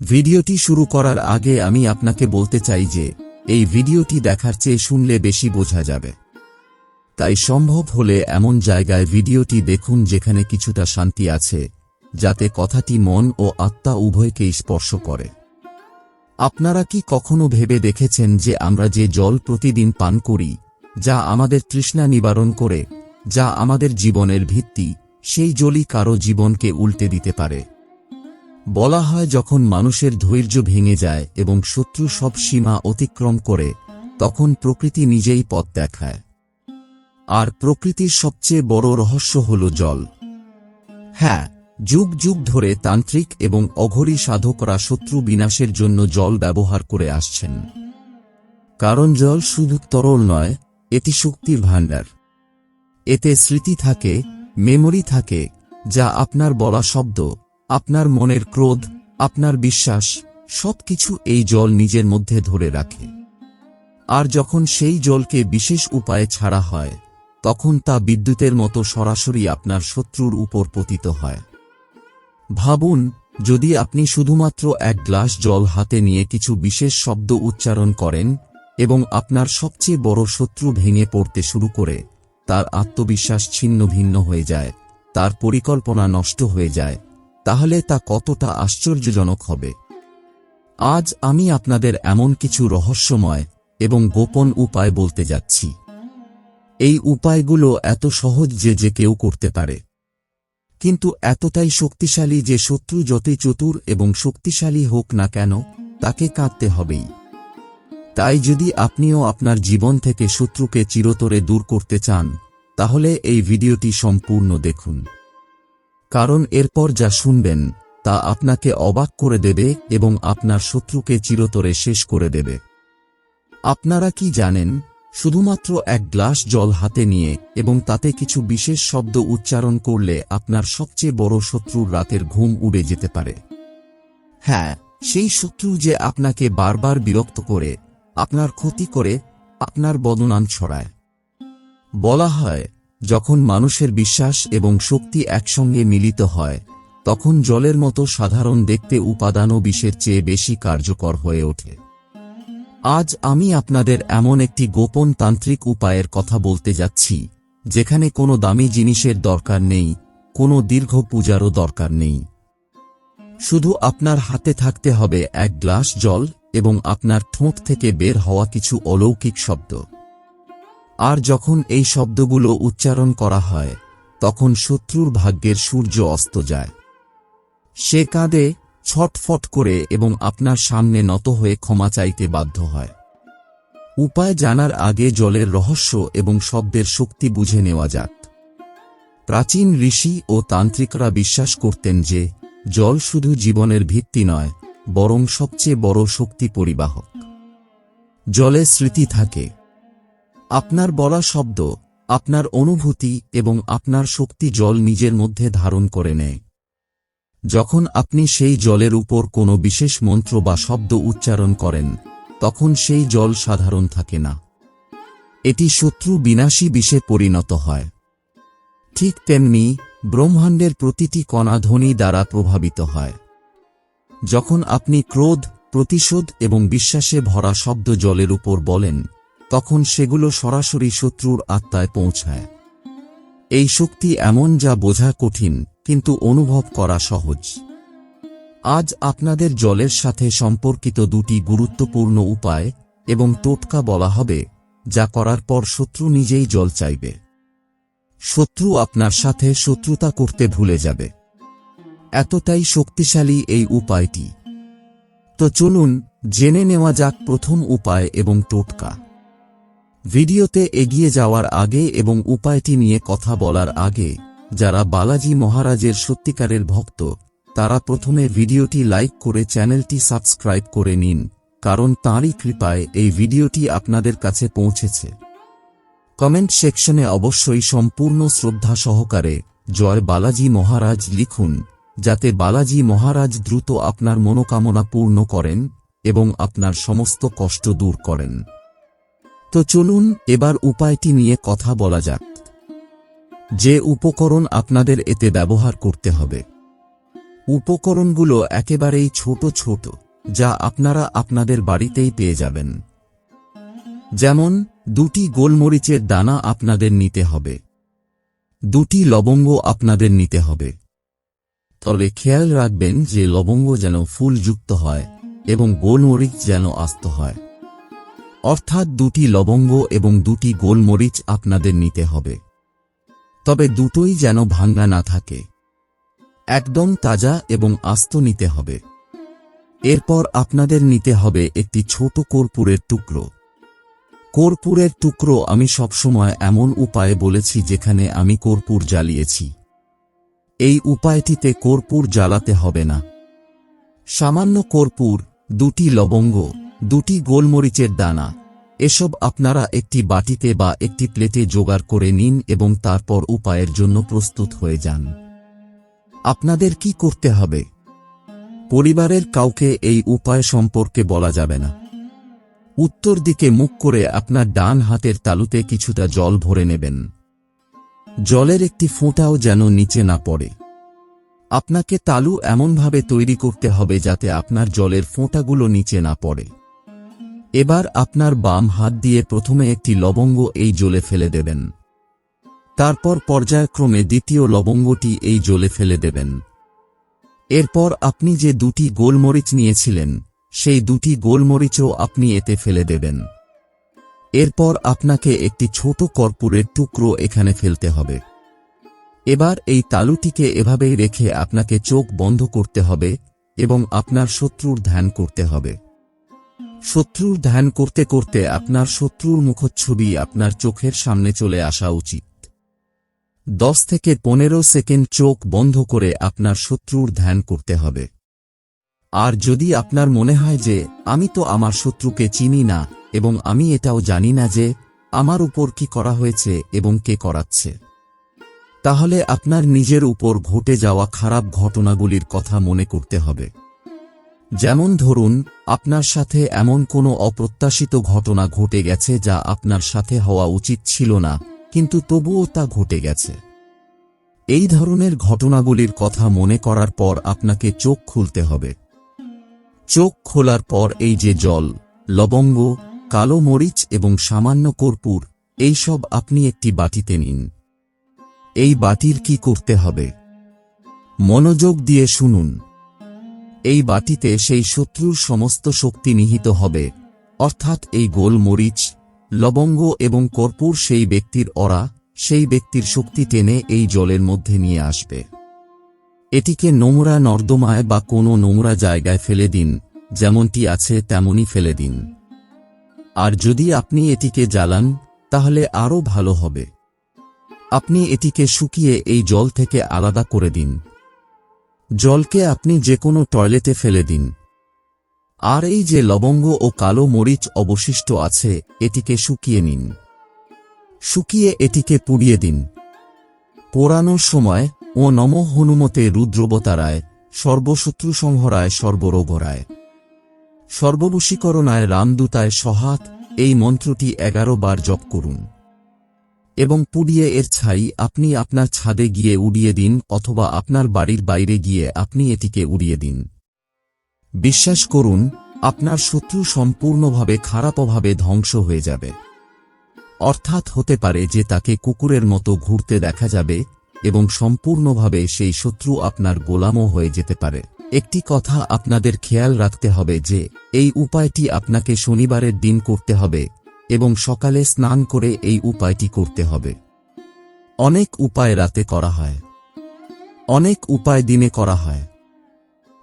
ভিডিওটি শুরু করার আগে আমি আপনাকে বলতে চাই যে, এই ভিডিওটি দেখার চেয়ে শুনলে বেশি বোঝা যাবে। তাই সম্ভব হলে এমন জায়গায় ভিডিওটি দেখুন যেখানে কিছুটা শান্তি আছে, যাতে কথাটি মন ও আত্মা উভয়কেই স্পর্শ করে। আপনারা কি কখনো ভেবে দেখেছেন যে আমরা যে জল প্রতিদিন পান করি, যা আমাদের তৃষ্ণা নিবারণ করে, যা আমাদের জীবনের ভিত্তি, সেই জলই কারও জীবনকে উল্টে দিতে পারে? বলা হয় যখন মানুষের ধৈর্য ভেঙে যায় এবং শত্রু সব সীমা অতিক্রম করে, তখন প্রকৃতি নিজেই পথ দেখায়। আর প্রকৃতির সবচেয়ে বড় রহস্য হল জল। হ্যাঁ যুগ যুগ ধরে তান্ত্রিক এবং অঘরী সাধকরা শত্রু বিনাশের জন্য জল ব্যবহার করে আসছেন। কারণ জল শুধু তরল নয়, এটি শক্তির ভাণ্ডার। এতে স্মৃতি থাকে, মেমোরি থাকে, যা আপনার বলা শব্দ আপনার মনের ক্রোধ, আপনার বিশ্বাস, সবকিছু এই জল নিজের মধ্যে ধরে রাখে। আর যখন সেই জলকে বিশেষ উপায়ে ছাড়া হয়, তখন তা বিদ্যুতের মতো সরাসরি আপনার শত্রুর উপর পতিত হয়। ভাবুন, যদি আপনি শুধুমাত্র এক গ্লাস জল হাতে নিয়ে কিছু বিশেষ শব্দ উচ্চারণ করেন এবং আপনার সবচেয়ে বড় শত্রু ভেঙে পড়তে শুরু করে, তার আত্মবিশ্বাস ছিন্ন ভিন্ন হয়ে যায়, তার পরিকল্পনা নষ্ট হয়ে যায় তাহলে তা কতটা আশ্চর্যজনক হবে? আজ আমি আপনাদের এমন কিছু রহস্যময় এবং গোপন উপায় বলতে যাচ্ছি। এই উপায়গুলো এত সহজ যে যে কেউ করতে পারে। কিন্তু এতটাই শক্তিশালী যে, শত্রু যতই চতুর এবং শক্তিশালী হোক না কেন, তাকে কাঁদতে হবেই। তাই যদি আপনিও আপনার জীবন থেকে শত্রুকে চিরতরে দূর করতে চান, তাহলে এই ভিডিওটি সম্পূর্ণ দেখুন। কারণ এরপর যা শুনবেন, তা আপনাকে অবাক করে দেবে এবং আপনার শত্রুকে চিরতরে শেষ করে দেবে। আপনারা কি জানেন, শুধুমাত্র এক গ্লাস জল হাতে নিয়ে এবং তাতে কিছু বিশেষ শব্দ উচ্চারণ করলে আপনার সবচেয়ে বড় শত্রুর রাতের ঘুম উড়ে যেতে পারে। হ্যাঁ সেই শত্রু যে আপনাকে বারবার বিরক্ত করে, আপনার ক্ষতি করে, আপনার বদনাম ছড়ায়। বলা হয় যখন মানুষের বিশ্বাস এবং শক্তি একসঙ্গে মিলিত হয়, তখন জলের মতো সাধারণ দেখতে উপাদানও বিষের চেয়ে বেশি কার্যকর হয়ে ওঠে। আজ আমি আপনাদের এমন একটি গোপন তান্ত্রিক উপায়ের কথা বলতে যাচ্ছি, যেখানে কোনো দামি জিনিসের দরকার নেই, কোনো দীর্ঘ পূজারও দরকার নেই। শুধু আপনার হাতে থাকতে হবে এক গ্লাস জল এবং আপনার ঠোঁট থেকে বের হওয়া কিছু অলৌকিক শব্দ। আর যখন এই শব্দগুলো উচ্চারণ করা হয়, তখন শত্রুর ভাগ্যের সূর্য অস্ত যায়। সে কাঁদে, ছটফট করে এবং আপনার সামনে নত হয়ে ক্ষমা চাইতে বাধ্য হয়। উপায় জানার আগে জলের রহস্য এবং শব্দের শক্তি বুঝে নেওয়া যাক। প্রাচীন ঋষি ও তান্ত্রিকরা বিশ্বাস করতেন যে, জল শুধু জীবনের ভিত্তি নয়, বরং সবচেয়ে বড় শক্তি পরিবাহক। জলে স্মৃতি থাকে। আপনার বলা শব্দ, আপনার অনুভূতি এবং আপনার শক্তি জল নিজের মধ্যে ধারণ করে নেয়। যখন আপনি সেই জলের উপর কোনো বিশেষ মন্ত্র বা শব্দ উচ্চারণ করেন, তখন সেই জল সাধারণ থাকে না। এটি শত্রু বিনাশী বিষে পরিণত হয়। ঠিক তেমনি, ব্রহ্মাণ্ডের প্রতিটি কণা ধ্বনি দ্বারা প্রভাবিত হয়। যখন আপনি ক্রোধ, প্রতিশোধ এবং বিশ্বাসে ভরা শব্দ জলের উপর বলেন তখন সেগুলো সরাসরি শত্রুর আত্মায় পৌঁছায়। এই শক্তি এমন যা বোঝা কঠিন, কিন্তু অনুভব করা সহজ। আজ আপনাদের জলের সাথে সম্পর্কিত দুটি গুরুত্বপূর্ণ উপায় এবং টোটকা বলা হবে, যা করার পর শত্রু নিজেই জল চাইবে। শত্রু আপনার সাথে শত্রুতা করতে ভুলে যাবে। এতটাই শক্তিশালী এই উপায়টি। তো চলুন, জেনে নেওয়া যাক প্রথম উপায় এবং টোটকা। ভিডিওতে এগিয়ে যাওয়ার আগে এবং উপায়টি নিয়ে কথা বলার আগে, যারা বালাজি মহারাজের সত্যিকারের ভক্ত, তারা প্রথমে ভিডিওটি লাইক করে চ্যানেলটি সাবস্ক্রাইব করে নিন, কারণ তাঁরই কৃপায় এই ভিডিওটি আপনাদের কাছে পৌঁছেছে। কমেন্ট সেকশনে অবশ্যই সম্পূর্ণ শ্রদ্ধা সহকারে জয় বালাজি মহারাজ লিখুন, যাতে বালাজি মহারাজ দ্রুত আপনার মনোকামনা পূর্ণ করেন এবং আপনার সমস্ত কষ্ট দূর করেন। তো চলুন, এবার উপায়টি নিয়ে কথা বলা যাক। যে উপকরণ আপনাদের এতে ব্যবহার করতে হবে। উপকরণগুলো একেবারেই ছোট ছোট, যা আপনারা আপনাদের বাড়িতেই পেয়ে যাবেন। যেমন, দুটি গোলমরিচের দানা আপনাদের নিতে হবে। দুটি লবঙ্গ আপনাদের নিতে হবে। তবে খেয়াল রাখবেন যে লবঙ্গ যেন ফুলযুক্ত হয় এবং গোলমরিচ যেন আস্ত হয়। অর্থাৎ দুটি লবঙ্গ এবং দুটি গোলমরিচ আপনাদের নিতে হবে। তবে দুটোই যেন ভাঙ্গা না থাকে। একদম তাজা এবং আস্ত নিতে হবে। এরপর আপনাদের নিতে হবে একটি ছোট কর্পূরের টুকরো। কর্পূরের টুকরো আমি সবসময় এমন উপায়ে বলেছি যেখানে আমি কর্পূর জ্বালিয়েছি। এই উপায়টিতে কর্পূর জ্বালাতে হবে না। সামান্য কর্পূর, দুটি লবঙ্গ দুটি গোলমরিচের দানা। এসব আপনারা একটি বাটিতে বা একটি প্লেটে জোগাড় করে নিন এবং তারপর উপায়ের জন্য প্রস্তুত হয়ে যান। আপনাদের কি করতে হবে? পরিবারের কাউকে এই উপায় সম্পর্কে বলা যাবে না। উত্তর দিকে মুখ করে আপনার ডান হাতের তালুতে কিছুটা জল ভরে নেবেন। জলের একটি ফোঁটাও যেন নিচে না পড়ে। আপনাকে তালু এমনভাবে তৈরি করতে হবে যাতে আপনার জলের ফোঁটাগুলো নিচে না পড়ে। এবার আপনার বাম হাত দিয়ে প্রথমে একটি লবঙ্গ এই জলে ফেলে দেবেন। তারপর পর্যায়ক্রমে দ্বিতীয় লবঙ্গটি এই জলে ফেলে দেবেন। এরপর আপনি যে দুটি গোলমরিচ নিয়েছিলেন, সেই দুটি গোলমরিচও আপনি এতে ফেলে দেবেন। এরপর আপনাকে একটি ছোট কর্পূরের টুকরো এখানে ফেলতে হবে। এবার এই তালুটিকে এভাবেই রেখে আপনাকে চোখ বন্ধ করতে হবে এবং আপনার শত্রুর ধ্যান করতে হবে। শত্রুর ধ্যান করতে করতে আপনার শত্রুর মুখচ্ছবি আপনার চোখের সামনে চলে আসা উচিত। দশ থেকে পনেরো সেকেন্ড চোখ বন্ধ করে আপনার শত্রুর ধ্যান করতে হবে। আর যদি আপনার মনে হয় যে, আমি তো আমার শত্রুকে চিনি না, এবং আমি এটাও জানি না যে, আমার উপর কি করা হয়েছে এবং কে করাচ্ছে। তাহলে আপনার নিজের উপর ঘটে যাওয়া খারাপ ঘটনাগুলির কথা মনে করতে হবে। যেমন ধরুন, আপনার সাথে এমন কোনো অপ্রত্যাশিত ঘটনা ঘটে গেছে যা আপনার সাথে হওয়া উচিত ছিল না, কিন্তু তবুও তা ঘটে গেছে। এই ধরনের ঘটনাগুলির কথা মনে করার পর আপনাকে চোখ খুলতে হবে। চোখ খোলার পর এই যে জল, লবঙ্গ, কালো মরিচ এবং সামান্য কর্পূর এইসব আপনি একটি বাটিতে নিন। এই বাটির কি করতে হবে? মনোযোগ দিয়ে শুনুন। এই বাটিতে সেই শত্রুর সমস্ত শক্তি নিহিত হবে। অর্থাৎ এই গোলমরিচ লবঙ্গ এবং কর্পূর সেই ব্যক্তির অরা, সেই ব্যক্তির শক্তি টেনে এই জলের মধ্যে নিয়ে আসবে। এটিকে নোংরা নর্দমায় বা কোনো নোংরা জায়গায় ফেলে দিন, যেমনটি আছে তেমনই ফেলে দিন। আর যদি আপনি এটিকে জ্বালান, তাহলে আরও ভালো হবে। আপনি এটিকে শুকিয়ে এই জল থেকে আলাদা করে দিন। জলকে আপনি যে কোনো টয়লেটে ফেলে দিন। আর এই যে লবঙ্গ ও কালো মরিচ অবশিষ্ট আছে, এটিকে শুকিয়ে নিন। শুকিয়ে এটিকে পুড়িয়ে দিন। পোড়ানোর সময়, ও নম হনুমতে রুদ্রবতারায় সর্বশত্রু সংহরায় সর্বরোগরায় সর্ববশীকরণায় রামদূতায় সহাত, এই মন্ত্রটি এগারো বার জপ করুন। এবং পুড়িয়ে এর ছাই আপনি আপনার ছাদে গিয়ে উড়িয়ে দিন অথবা আপনার বাড়ির বাইরে গিয়ে আপনি এটিকে উড়িয়ে দিন। বিশ্বাস করুন, আপনার শত্রু সম্পূর্ণভাবে খারাপভাবে ধ্বংস হয়ে যাবে। অর্থাৎ হতে পারে যে তাকে কুকুরের মতো ঘুরতে দেখা যাবে এবং সম্পূর্ণভাবে সেই শত্রু আপনার গোলামও হয়ে যেতে পারে। একটি কথা আপনাদের খেয়াল রাখতে হবে যে, এই উপায়টি আপনাকে শনিবারের দিন করতে হবে এবং সকালে স্নান করে এই উপায়টি করতে হবে। অনেক উপায় রাতে করা হয়। অনেক উপায় দিনে করা হয়।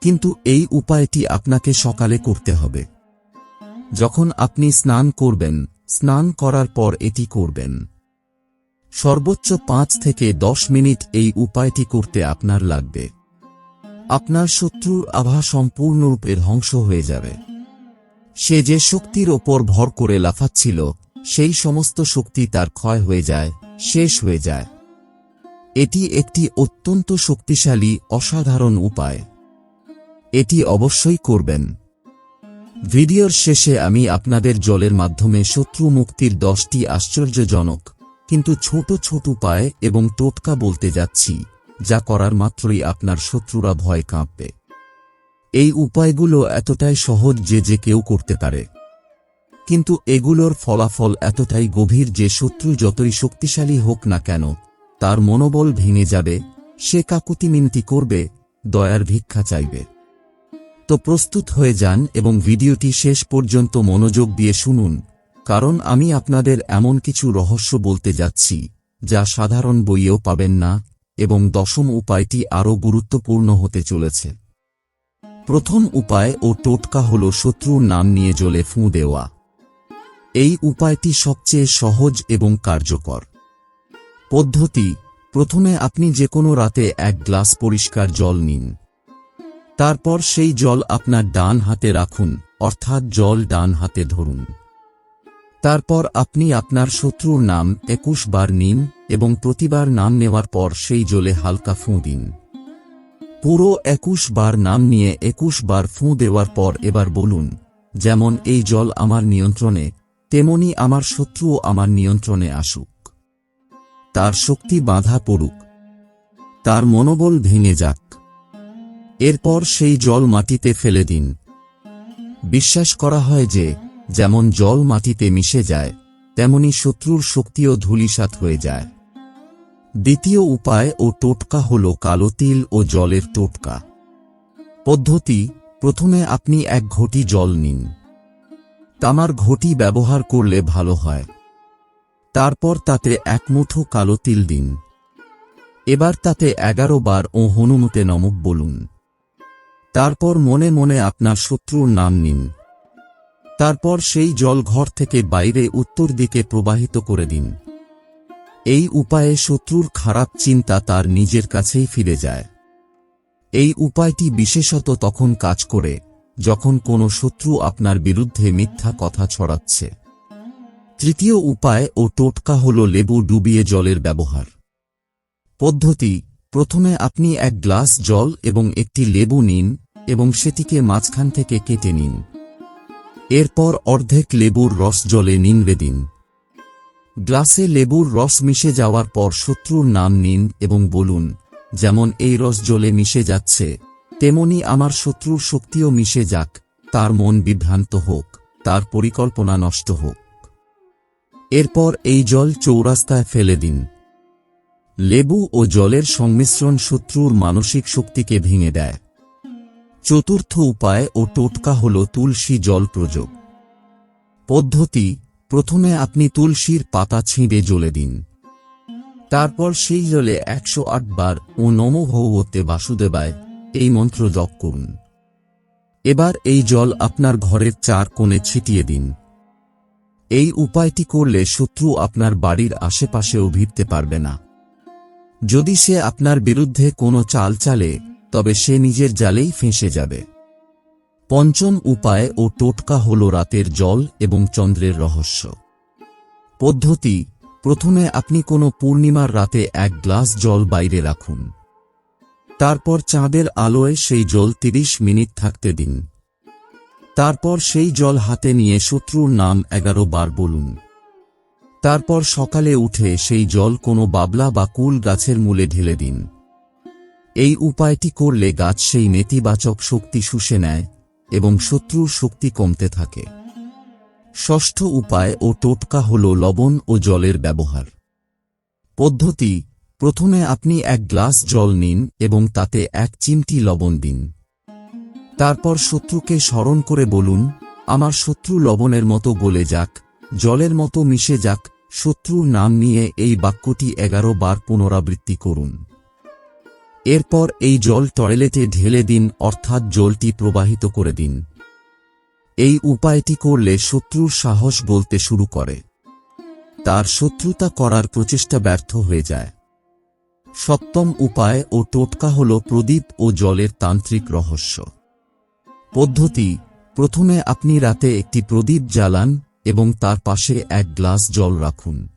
কিন্তু এই উপায়টি আপনাকে সকালে করতে হবে। যখন আপনি স্নান করবেন, স্নান করার পর এটি করবেন। সর্বোচ্চ পাঁচ থেকে দশ মিনিট এই উপায়টি করতে আপনার লাগবে। আপনার শত্রুর আভা সম্পূর্ণরূপে ধ্বংস হয়ে যাবে। সে যে শক্তির ওপর ভর করে লাফাচ্ছিল, সেই সমস্ত শক্তি তার ক্ষয় হয়ে যায়, শেষ হয়ে যায়। এটি একটি অত্যন্ত শক্তিশালী, অসাধারণ উপায়। এটি অবশ্যই করবেন। ভিডিওর শেষে আমি আপনাদের জলের মাধ্যমে শত্রু মুক্তির দশটি আশ্চর্যজনক, কিন্তু ছোট ছোট উপায় এবং টোটকা বলতে যাচ্ছি, যা করার মাত্রই আপনার শত্রুরা ভয় কাঁপবে। এই উপায়গুলো এতটাই সহজ যে যে কেউ করতে পারে। কিন্তু এগুলোর ফলাফল এতটাই গভীর যে শত্রু যতই শক্তিশালী হোক না কেন, তার মনোবল ভেঙে যাবে, সে কাকুতি মিনতি করবে, দয়ার ভিক্ষা চাইবে। তো প্রস্তুত হয়ে যান এবং ভিডিওটি শেষ পর্যন্ত মনোযোগ দিয়ে শুনুন, কারণ আমি আপনাদের এমন কিছু রহস্য বলতে যাচ্ছি, যা সাধারণ বইয়েও পাবেন না, এবং দশম উপায়টি আরও গুরুত্বপূর্ণ হতে চলেছে। প্রথম উপায় ও টোটকা হল শত্রুর নাম নিয়ে জ্বলে ফুঁ দেওয়া। এই উপায়টি সবচেয়ে সহজ এবং কার্যকর। পদ্ধতি, প্রথমে আপনি যে কোনো রাতে এক গ্লাস পরিষ্কার জল নিন। তারপর সেই জল আপনার ডান হাতে রাখুন, অর্থাৎ জল ডান হাতে ধরুন। তারপর আপনি আপনার শত্রুর নাম একুশ বার নিন এবং প্রতিবার নাম নেওয়ার পর সেই জলে হালকা ফুঁ দিন। পুরো একুশ বার নাম নিয়ে একুশ বার ফুঁ দেওয়ার পর এবার বলুন, যেমন এই জল আমার নিয়ন্ত্রণে, তেমনি আমার শত্রুও আমার নিয়ন্ত্রণে আসুক। তার শক্তি বাধা পড়ুক। তার মনোবল ভেঙে যাক। এরপর সেই জল মাটিতে ফেলে দিন। বিশ্বাস করা হয় যে, যেমন জল মাটিতে মিশে যায়, তেমনি শত্রুর শক্তিও ধূলিসাৎ হয়ে যায়। দ্বিতীয় উপায় ও টোটকা হল কালো তিল ও জলের টোটকা। পদ্ধতি, প্রথমে আপনি এক ঘটি জল নিন। তামার ঘটি ব্যবহার করলে ভালো হয়। তারপর তাতে এক মুঠো কালো তিল দিন। এবার তাতে এগারো বার ও হনুমতে নমক বলুন। তারপর মনে মনে আপনার শত্রুর নাম নিন। তারপর সেই জল ঘর থেকে বাইরে উত্তর দিকে প্রবাহিত করে দিন। এই উপায়ে শত্রুর খারাপ চিন্তা তার নিজের কাছেই ফিরে যায়। এই উপায়টি বিশেষত তখন কাজ করে, যখন কোনো শত্রু আপনার বিরুদ্ধে মিথ্যা কথা ছড়াচ্ছে। তৃতীয় উপায় ও টোটকা হল লেবু ডুবিয়ে জলের ব্যবহার। পদ্ধতি, প্রথমে আপনি এক গ্লাস জল এবং একটি লেবু নিন এবং সেটিকে মাঝখান থেকে কেটে নিন। এরপর অর্ধেক লেবুর রস জলে নিংড়ে দিন। গ্লাসে লেবুর রস মিশে যাওয়ার পর শত্রুর নাম নিন এবং বলুন, যেমন এই রস জলে মিশে যাচ্ছে, তেমনি আমার শত্রুর শক্তিও মিশে যাক, তার মন বিভ্রান্ত হোক, তার পরিকল্পনা নষ্ট হোক। এরপর এই জল চৌরাস্তায় ফেলে দিন। লেবু ও জলের সংমিশ্রণ শত্রুর মানসিক শক্তিকে ভেঙে দেয়। চতুর্থ উপায় ও টোটকা হল তুলসী জল প্রযোগ। পদ্ধতি প্রথমে আপনি তুলসীর পাতা ছিঁড়ে জ্বলে দিন। তারপর সেই জলে একশো আট বার, ও নম ভৌবতে বাসুদেবায়, এই মন্ত্র জপ করুন। এবার এই জল আপনার ঘরের চার কোণে ছিটিয়ে দিন। এই উপায়টি করলে শত্রু আপনার বাড়ির আশেপাশেও ভিড়তে পারবে না। যদি সে আপনার বিরুদ্ধে কোনো চাল চালে, তবে সে নিজের জালেই ফেঁসে যাবে। পঞ্চম উপায় ও টোটকা হল রাতের জল এবং চন্দ্রের রহস্য। পদ্ধতি, প্রথমে আপনি কোনো পূর্ণিমার রাতে এক গ্লাস জল বাইরে রাখুন। তারপর চাঁদের আলোয় সেই জল তিরিশ মিনিট থাকতে দিন। তারপর সেই জল হাতে নিয়ে শত্রুর নাম এগারো বার বলুন। তারপর সকালে উঠে সেই জল কোনো বাবলা বা কুল গাছের মূলে ঢেলে দিন। এই উপায়টি করলে গাছ সেই নেতিবাচক শক্তি শুষে নেয় এবং শত্রুর শক্তি কমতে থাকে। ষষ্ঠ উপায় ও টোটকা হল লবণ ও জলের ব্যবহার। পদ্ধতি, প্রথমে আপনি এক গ্লাস জল নিন এবং তাতে এক চিমটি লবণ দিন। তারপর শত্রুকে স্মরণ করে বলুন, আমার শত্রু লবণের মতো গলে যাক, জলের মতো মিশে যাক, শত্রুর নাম নিয়ে এই বাক্যটি এগারো বার পুনরাবৃত্তি করুন। এরপর এই জল টয়লেটে ঢেলে দিন, অর্থাৎ জলটি প্রবাহিত করে দিন। এই উপায়টি করলে শত্রুর সাহস বলতে শুরু করে। তার শত্রুতা করার প্রচেষ্টা ব্যর্থ হয়ে যায়। সপ্তম উপায় ও টোটকা হল প্রদীপ ও জলের তান্ত্রিক রহস্য। পদ্ধতি, প্রথমে আপনি রাতে একটি প্রদীপ জ্বালান এবং তার পাশে এক গ্লাস জল রাখুন।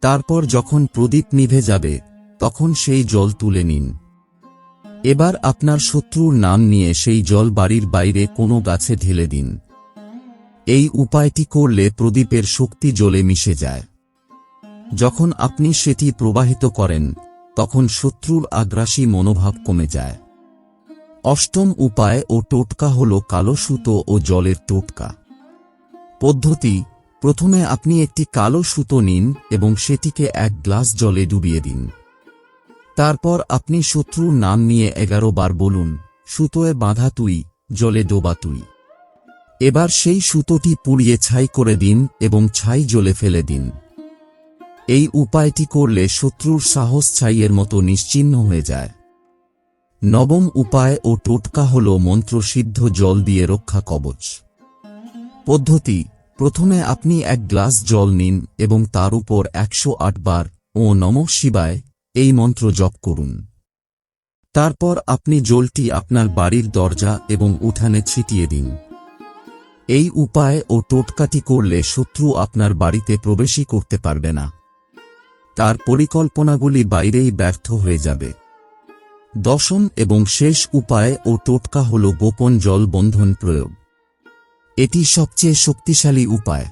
তারপর যখন প্রদীপ নিভে যাবে তখন সেই জল তুলে নিন। এবার আপনার শত্রুর নাম নিয়ে সেই জল বাড়ির বাইরে কোনো গাছে ঢেলে দিন। এই উপায়টি করলে প্রদীপের শক্তি জলে মিশে যায়। যখন আপনি সেটি প্রবাহিত করেন, তখন শত্রুর আগ্রাসী মনোভাব কমে যায়। অষ্টম উপায় ও টোটকা হল কালো সুতো ও জলের টোটকা। পদ্ধতি, প্রথমে আপনি একটি কালো সুতো নিন এবং সেটিকে এক গ্লাস জলে ডুবিয়ে দিন। তারপর আপনি শত্রুর নাম নিয়ে এগারো বার বলুন, সুতোয় বাঁধা তুই, জলে ডোবা তুই। এবার সেই সুতোটি পুড়িয়ে ছাই করে দিন এবং ছাই জলে ফেলে দিন। এই উপায়টি করলে শত্রুর সাহস ছাইয়ের মতো নিশ্চিহ্ন হয়ে যায়। নবম উপায় ও টোটকা হল মন্ত্রসিদ্ধ জল দিয়ে রক্ষা কবচ। পদ্ধতি, প্রথমে আপনি এক গ্লাস জল নিন এবং তার উপর একশো বার, ও নম শিবায়। এই মন্ত্র জপ করুন। তারপর আপনি জলটি আপনার বাড়ির দরজা এবং উঠানে ছিটিয়ে দিন। এই উপায় ও টোটকাটি করলে শত্রু আপনার বাড়িতে প্রবেশই করতে পারবে না। তার পরিকল্পনাগুলি বাইরেই ব্যর্থ হয়ে যাবে। দশম এবং শেষ উপায় ও টোটকা হল গোপন জল বন্ধন প্রয়োগ। এটি সবচেয়ে শক্তিশালী উপায়।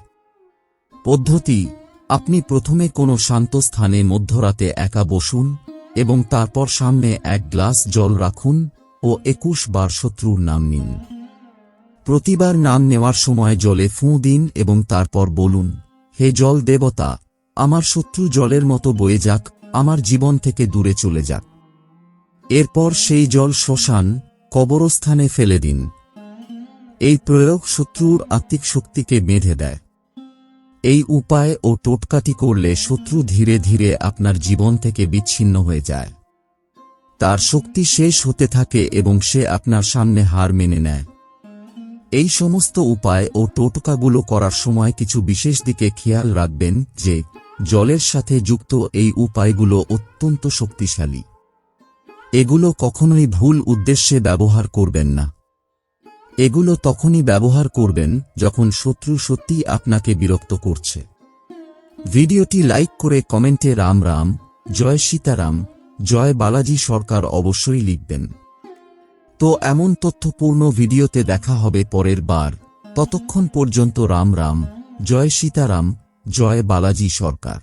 পদ্ধতি আপনি প্রথমে কোনো শান্ত স্থানে মধ্যরাতে একা বসুন এবং তারপর সামনে এক গ্লাস জল রাখুন ও একুশ বার শত্রুর নাম নিন। প্রতিবার নাম নেওয়ার সময় জলে ফুঁ দিন এবং তারপর বলুন, হে জল দেবতা, আমার শত্রু জলের মতো বয়ে যাক, আমার জীবন থেকে দূরে চলে যাক। এরপর সেই জল শ্মশান, কবরস্থানে ফেলে দিন। এই প্রয়োগ শত্রুর আত্মিক শক্তিকে বেঁধে দেয়। এই উপায় ও টোটকাটি করলে শত্রু ধীরে ধীরে আপনার জীবন থেকে বিচ্ছিন্ন হয়ে যায়। তার শক্তি শেষ হতে থাকে এবং সে আপনার সামনে হার মেনে নেয়। এই সমস্ত উপায় ও টোটকাগুলো করার সময় কিছু বিশেষ দিকে খেয়াল রাখবেন যে, জলের সাথে যুক্ত এই উপায়গুলো অত্যন্ত শক্তিশালী। এগুলো কখনোই ভুল উদ্দেশ্যে ব্যবহার করবেন না। এগুলো তখনই ব্যবহার করবেন যখন শত্রু সত্যি আপনাকে বিরক্ত করছে। ভিডিওটি লাইক করে কমেন্টে রাম রাম, জয় সীতারাম, জয় বালাজি সরকার অবশ্যই লিখবেন। তো এমন তথ্যপূর্ণ ভিডিওতে দেখা হবে পরের বার। ততক্ষণ পর্যন্ত রাম রাম, জয় সীতারাম, জয় বালাজি সরকার।